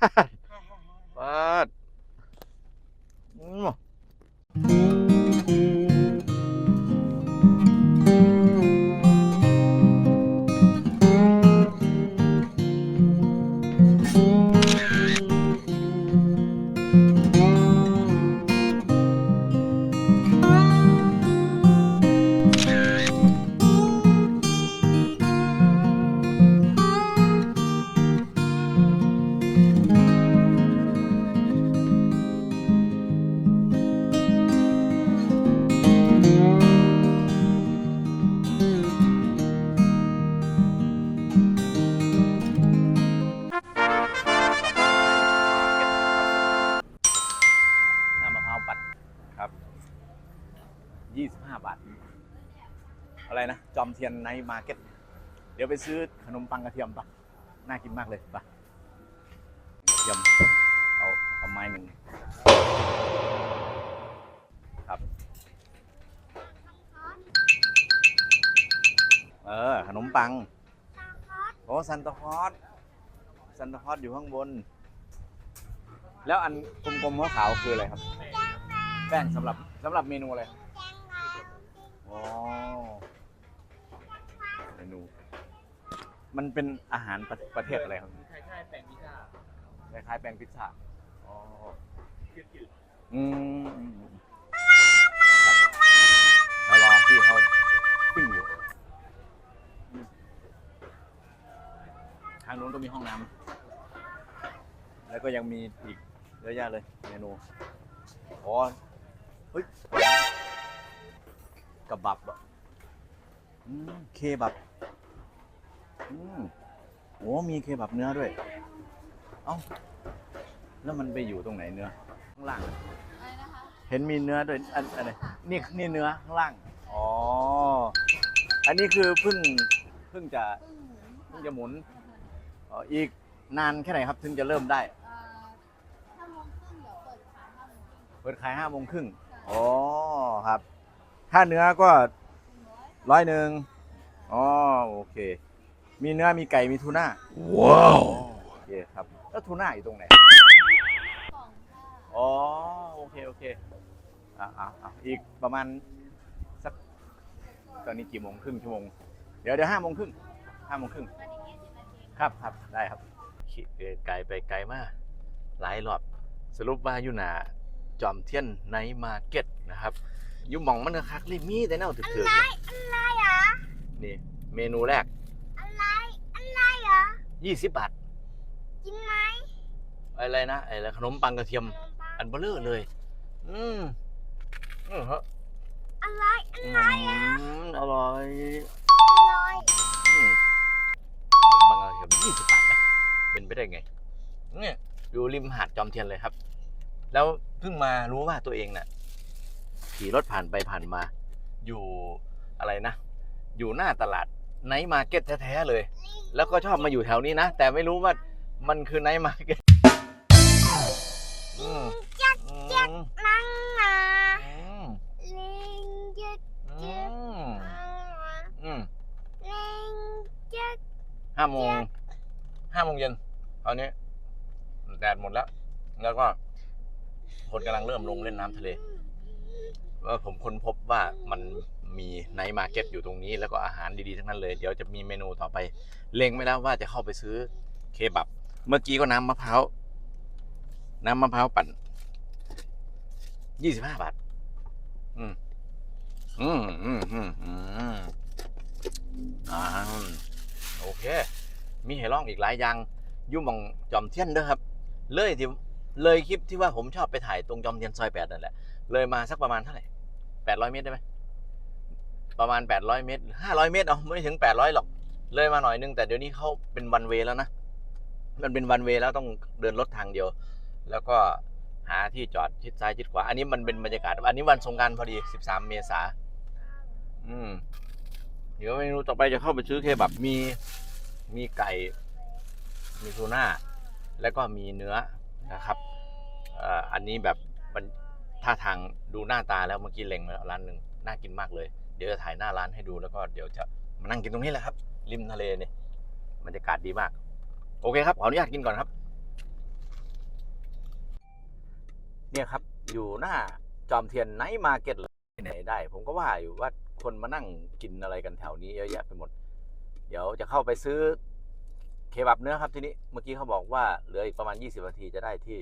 ป 25 บาท อะไรนะ จอมเทียนในมาร์เก็ต เดี๋ยวไปซื้อขนมปังกระเทียมปะน่ากินมากเลยปะกระเทียม เอาเอาไม้หนึ่งครับเออ ขนมปังโอ้ซันตาคอสซันตาคอสอยู่ข้างบน แล้วอันกลมๆขาวๆคืออะไรครับ แป้งสำหรับสำหรับเมนูอะไรครับ อ๋อเมนู มันเป็นอาหารประประเทศอะไรครับคล้ายๆแป้งพิซซ่าคล้ายๆแป้งพิซซ่าอ๋ออืมเรารอพี่เขาปิ้งอยู่ ทางนู้นก็มีห้องน้ำแล้วก็ยังมีอีกเยอะแยะเลยเมนูอ๋อเฮ้ย กระบับอะอืมเคบับอืมโอ้มีเคบับเนื้อด้วย เอ้า แล้วมันไปอยู่ตรงไหนเนื้อ ข้างล่างอะอะไรนะคะเห็นมีเนื้อด้วยอันอันไหนนี่นี่เนื้อข้างล่าง อ๋อ อันนี้คือเพิ่งเพิ่งจะปึ้งหมุนเพิ่งจะหมุนอ๋ออีกนานแค่ไหนครับ ถึงจะเริ่มได้ เอ่อห้าโมงครึ่งเดี๋ยวเปิดขายห้าโมงครึ่งเปิดขายห้าโมงครึ่งใช่อ๋อครับ ถ้าเนื้อก็หนึ่งร้อยร้อยหนึ่งอ๋อโอเค มีเนื้อมีไก่มีทูน่าว้าวโอเคครับแล้วทูน่าอยู่ตรงไหนกล่องค่ะอ๋อโอเคโอเคอะอะอะอีกประมาณสักตอนนี้กี่โมงครึ่งชั่วโมงเดี๋ยวเดี๋ยวห้าโมงครึ่งห้าโมงครึ่งมาอีกยี่สิบนาทีครับครับได้ครับขี่เอ่อไกลไปไกลมาก หลายรอบสรุปว่าอยู่หนาจอมเทียนในมาร์เก็ตนะครับอ ยู่หมองมันก็คักเลยมีแต่แนวถือๆเนี่ยอะไรอะนี่ เมนูแรก อะไร อะไรอะ20บาท กินไหมอะไรนะอะไรขนมปังกระเทียมขนมปังอันเบลอเลย อืมอืมฮะอะไรอืมอร่อยอะไรอืมขนมปังกระเทียม20บาทนะเป็นไปได้ไง เนี่ยอยู่ริมหาดจอมเทียนเลยครับ แล้วเพิ่งมารู้ว่าตัวเองน่ะ ขี่รถผ่านไปผ่านมา อยู่อะไรนะ อยู่หน้าตลาดไนท์มาร์เก็ตแท้ๆเลย แล้วก็ชอบมาอยู่แถวนี้นะ แต่ไม่รู้ว่ามันคือไนท์มาร์เก็ตอืมอืมนั่งมาอืมลิงยึดอืมอืมลิงยึดห้าโมงห้าโมงเย็นตอนนี้แดดหมดแล้ว แล้วก็คนกำลังเริ่มลงเล่นน้ำทะเลว่า ผมค้นพบว่ามันมีไนท์มาร์เก็ตอยู่ตรงนี้ แล้วก็อาหารดีๆทั้งนั้นเลย เดี๋ยวจะมีเมนูต่อไป เล็งไม่แล้วว่าจะเข้าไปซื้อเคบับ เมื่อกี้ก็น้ำมะพร้าว น้ำมะพร้าวปั่นยี่สิบห้าบาท อืม อืมอืมอืมอืมอ่าโอเค มีให้ลองอีกหลายอย่างยุ่มองจอมเทียนเด้อครับ เลยที่เลยคลิปที่ว่าผมชอบไปถ่ายตรงจอมเทียนซอยแปดนั่นแหละ เลยมาสักประมาณเท่าไหร่ แปดร้อยเมตรได้ไหมประมาณแปดร้อยเมตรห้าร้อยเมตรเอาไม่ถึงแปดร้อยหรอก เลยมาหน่อยนึงแต่เดี๋ยวนี้เขาเป็นวันเวแล้วนะมันเป็นวันเวแล้วต้องเดินรถทางเดียว แล้วก็หาที่จอดชิดซ้ายชิดขวา อันนี้มันเป็นบรรยากาศ อันนี้วันสงกรารพอดีสิบสามเมษาอืมเดี๋ยวเมนูต่อไปจะเข้าไปซื้อเคบับมีมีไก่ มีทูน่า แล้วก็มีเนื้อนะครับอ่ออันนี้แบบมัน ท่าทางดูหน้าตาแล้วเมื่อกี้เล็งมาแล้วร้านหนึ่งน่ากินมากเลย เดี๋ยวจะถ่ายหน้าร้านให้ดูแล้วก็เดี๋ยวจะมานั่งกินตรงนี้แหละครับ ริมทะเลเนี่ยบรรยากาศดีมาก โอเคครับขออนุญาตกินก่อนครับ เนี่ยครับ อยู่หน้าจอมเทียนไนท์มาร์เก็ตเลยไหนได้ ผมก็ว่าอยู่ว่าคนมานั่งกินอะไรกันแถวนี้เยอะแยะไปหมด เดี๋ยวจะเข้าไปซื้อเคบับเนื้อครับทีนี้เมื่อกี้เขาบอกว่าเหลืออีกประมาณ 20นาทีจะได้ที่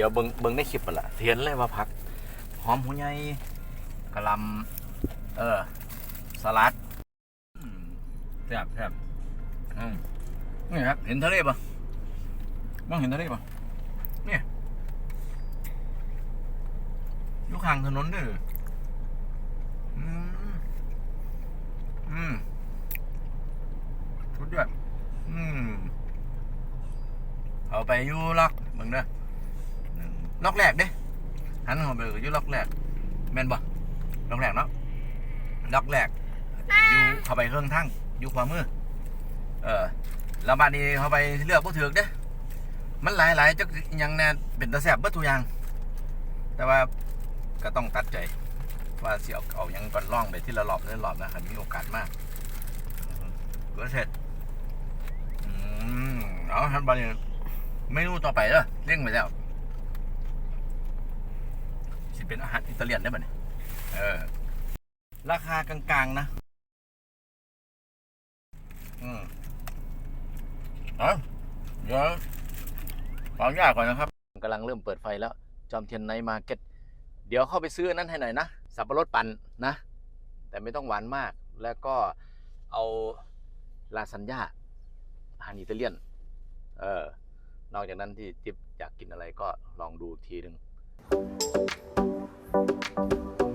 ดี๋ยวเบิงเบิงในคลิปไปละเห็นเลยว่าผัก หอมหัวใหญ่กะลำเออสลัดแซ่บแซ่บอืมนี่ครับ เห็นทะเลปะมองเห็นทะเลปะเนี่ยอยู่ข้างถนนด้ออืมอืมสุดยอดอืมเอาไปอยู่ล็อกมึงเด้อหนึ่ง ล็อกแรกเด้หันเข้าไปอยู่ล็อกแรกแม่นบ่ล็อกแรกเนาะล็อกแรกอยู่เข้าไปเครื่องทั้งอยู่ขวามือเออแล้วบัดนี้เข้าไปเลือกบ่ถูกเด้มันหลายๆจักยังแน่เป็นตาแซ่บเบิดทุกอย่าง แต่ว่าก็ต้องตัดใจ ว่าเสิเอาเอายังก่อนล่องไปที่ละรอบละรอบนะคันมีโอกาสมากก็เสร็จอืมเอาทันบัดนี้เมนูต่อไปเด้อเร่งไปแล้ว สิเป็นอาหารอิตาเลียนได้ป่ะเนี่ยเออ ราคากลางๆนะ อืมเอาเดี๋ยวฟังยากก่อนนะครับกำลังเริ่มเปิดไฟแล้ว จอมเทียนไนมาร์เก็ตเดี๋ยวเข้าไปซื้อนั้นให้หน่อยนะ สับปะรดปั่นนะ แต่ไม่ต้องหวานมาก แล้วก็เอาลาซานญ่าอาหารอิตาเลียน เออ นอกจากนั้นที่จิ๊บอยากกินอะไรก็ลองดูอีกทีหนึ่ง All I Thank you.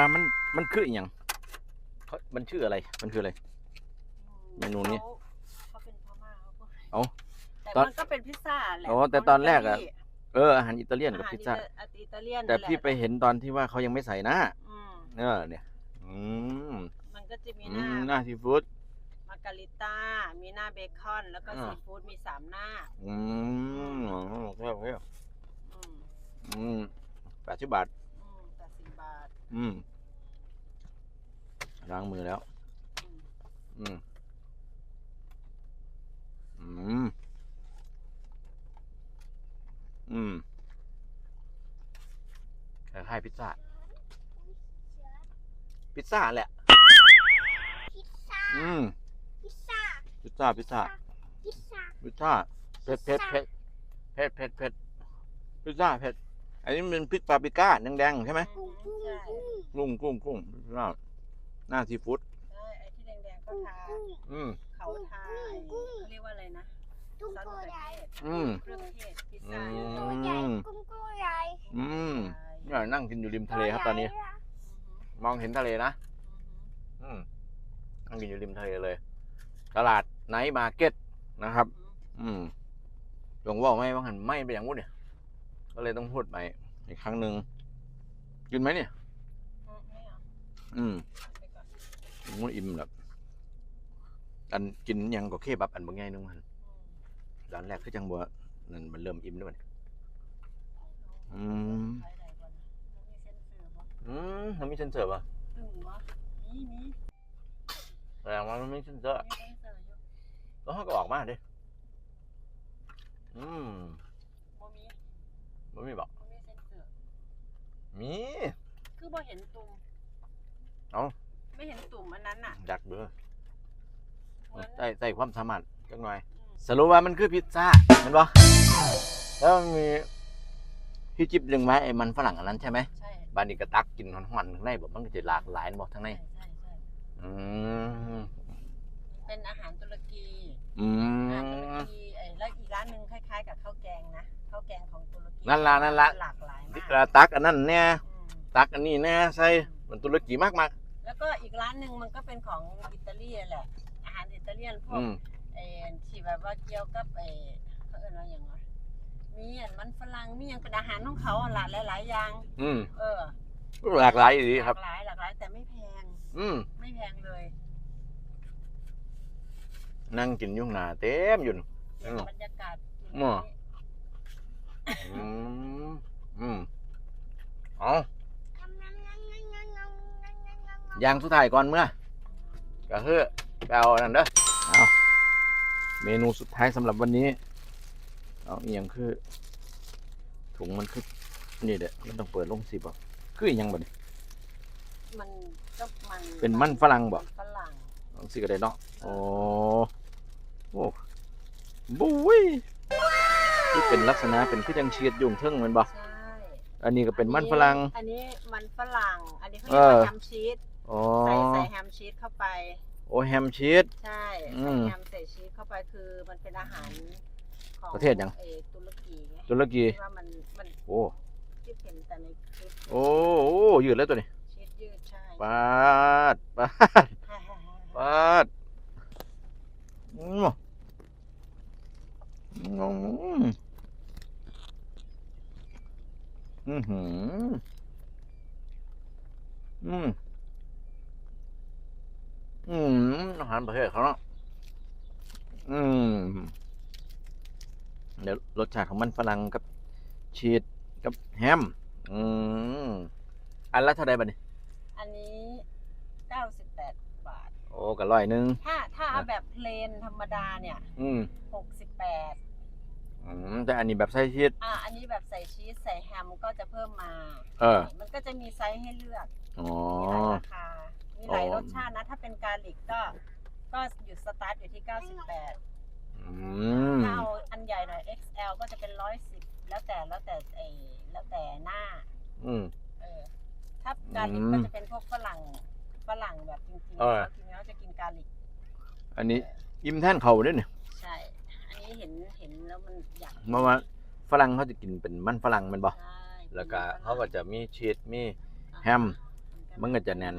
ว่ามันมันคืออหย่างเขามันชื่ออะไร มันคืออะไร เมนูนี้เขาเขาเป็นพม่าเขาพูดเอ้าแต่ตอนมันก็เป็นพิซซ่าแหละอ๋อแต่ตอนแรกอะ เอออาหารอิตาเลียนกับอาหารพิซซ่าอิตาเลียนแต่นั่นหละพี่ไปเห็นตอนที่ว่าเขายังไม่ใส่หน้าอืมเออเนี่ย อืมมันก็จะมีอืหน้ามหน้าซีฟู้ดมาการิต้า มีหน้าเบคอน แล้วก็อ่าซีฟู้ดมีสามหน้าอืมโอเคโอเคอืมอืมแปดสิบบาท อืมแปดสิบบาท อืมล้างมือแล้วอืมอืม อืม อืมคล้ายๆพิซซ่า พิซซ่าแหละ พิซซ่า อืม พิซซ่า พิซซ่า พิซซ่า พิซซ่า พิซซ่า เผ็ดเผ็ดเผ็ดเผ็ดเผ็ดเผ็ดพิซซ่าเผ็ด อันนี้มันพริกปาปริก้าแดงๆใช่ไหมอืมใช่กุ้งกุ้งกุ้งพิซซ่าหน้าซีฟู้ดใช่ไอ้ที่แดงๆเขาทาอืมเขาทาไอ้เขาเรียกว่าอะไรนะกุ้งซอสตัวมะเขือใหญ่เทศอืมเครื่องเทศพิซอืซ่ามตัวใหญ่กุ้งตัวใหญ่อืมเนี่ยนั่งกินอยู่ริมทะเลครับตอนนี้ตัวใหญ่ะมองเห็นทะเลนะอืมนั่งกินอยู่ริมทะเลเลย ตลาดไนท์มาร์เก็ตนะครับ อืมหลวงบอกไม่ว่าหันไม่ไปอย่างงู้นเนี่ย ก็เลยต้องพูดไปอีกครั้งหนึ่งกินไหมเนี่ย อืมไม่เอาอืมไปก่อนงูอิ่มแบบอันกินหยังก็เคบับอันบางไงนึงมันอืมร้านแรกคือจังบัวนั่นมันเริ่มอิ่มแล้วมันอืมไปไหนก่อนนะแล้วมีเส้นเสือบ่อืมมันมีเซนเซอร์ป่ะตึงวะมีมีแสดงว่ามันมีเซนเซอร์มีเส้นเสืออยู่แล้วเขาก็ออกมาดิอืมบ่มี มันมีบอกบ่มีเส้นเสือมี คือบ่เห็นตุ่มเอ้า ไม่เห็นตุ่มอันนั้นน่ะดักเด้อเหมือนใส่ใส่ความสามารถจังหน่อย อืมสรุปว่ามันคือพิซซ่าเห็นปะแล้วมันมีที่จิบเรื่องไม้ไอ้มันฝรั่งอันนั้นใช่ไหมใช่บานนี้ก็ตักกินหอนๆข้างในแบบมันก็จะหลากหลายหมดทั้งใน ใช่ใช่ใช่อืมเป็นอาหารตุรกีอือาหารตุรมกีไอ้แล้วอีกร้านหนึงคล้ายๆกับข้าวแกงนะข้าวแกงของตุรกีนั่นล่ะนั่นล่ะ หลากหลายมากที่เราตักอันนั้นเนี่ยอืมตักอันนี้แน่ใส่เหมือนตุรกีมากมากแล้วก็อีกร้านหนึ่งมันก็เป็นของอิตาลีแหละ อาหารอิตาเลียนพๆวอืกมเอ่อที่แบบว่าเกี่ยวกับเอ่อเขาเอิ้นว่าอย่างไรมีอันมันฝรั่งมีอย่างเป็นอาหารของเขาอะหลายหลายๆอย่าง อืมเออหลากหลายดีครับ หลากหลายหลากหลายแต่ไม่แพงอืมไม่แพงเลยนั่งกินอยุ่ข้างหนาเต็มอยู่เดี๋ยวอืม บรรยา กาศมั่วอืมอืมเอาอย่างสุดท้ายก่อนเมื่อก็คือไปเอาอันนั้นเด้อเอาเมนูสุดท้ายสำหรับวันนี้ เอาอหย่างคือ ถุงมันคือนี่เด้อมันต้องเปิดลงสิบ่คืออหยังบ่นี่มันก็มันเป็นมันฝรั่งบ่มันฝรั่งลองสิก็ได้เนาะโอ้โอ้บุ้ยที่ เป็นลักษณะเป็นคือจังเชียดอยุ่งเทิงแมันบ่ใช่อันนี้ก็เป็นมันฝรั่ง อันนี้มันฝรั่ง อันนี้เขาเอเรียกอว่าแฮมชีสอ๋อ ใส่ใส่แฮมชีสเข้าไป โอ้แฮมชีส ใช่อืใส่มแฮมใส่ชีสเข้าไปคือมันเป็นอาหารของประเทศหยังเออตุรกีไงตุรกี ที่ว่ามันมันโอ้ ที่เห็นแต่ในคลิปโอ้โอ้ยืดแล้วตัวนี้ชีสยืดใช่ปาดปาดฮ่าฮ่าฮ่าปาดอืมอืม อืมหืมอืม อืมอาหารประเทศเขาเนาะอืม เดี๋ยวรสชาติของมันฝรั่งกับ ชีสกับแฮม อืม อันละเท่าไหร่บัดนี้อันนี้98บาท โอ้ก็ร้อยหนึ่งถ้าถ้าเอาแบบเพลนธรรมดาเนี่ย อืม68 อืมแต่อันนี้แบบใส่ชีส อ่าอันนี้แบบใส่ชีสใส่แฮมก็จะเพิ่มมาเออ มันก็จะมีไซส์ให้เลือกอ๋อ มีหลายราคา มีหลายอ๋อรสชาตินะ ถ้าเป็นกาลิกก็ ก็อยู่สตาร์ทอยู่ที่ 98อืม ถ้าเอาอันใหญ่หน่อย XL ก็จะเป็น 110 แล้วแต่แล้วแต่ไอแล้วแต่หน้า อืม เออถ้ากาลิกอืมก็จะเป็นพวกฝรั่งฝรั่งแบบจริงๆเออ เขากินแล้วจะกินกาลิกอันนี้อิ่มแท่นเขาด้วยเนี่ยใช่อันนี้ เห็นเห็นแล้วมันอยากเพราะว่าฝรั่งเขาจะกินเป็นมันฝรั่งแมันบ่ใช่แล้วก็เขาก็จะมีชีสมีแฮม มันก็จะแน่น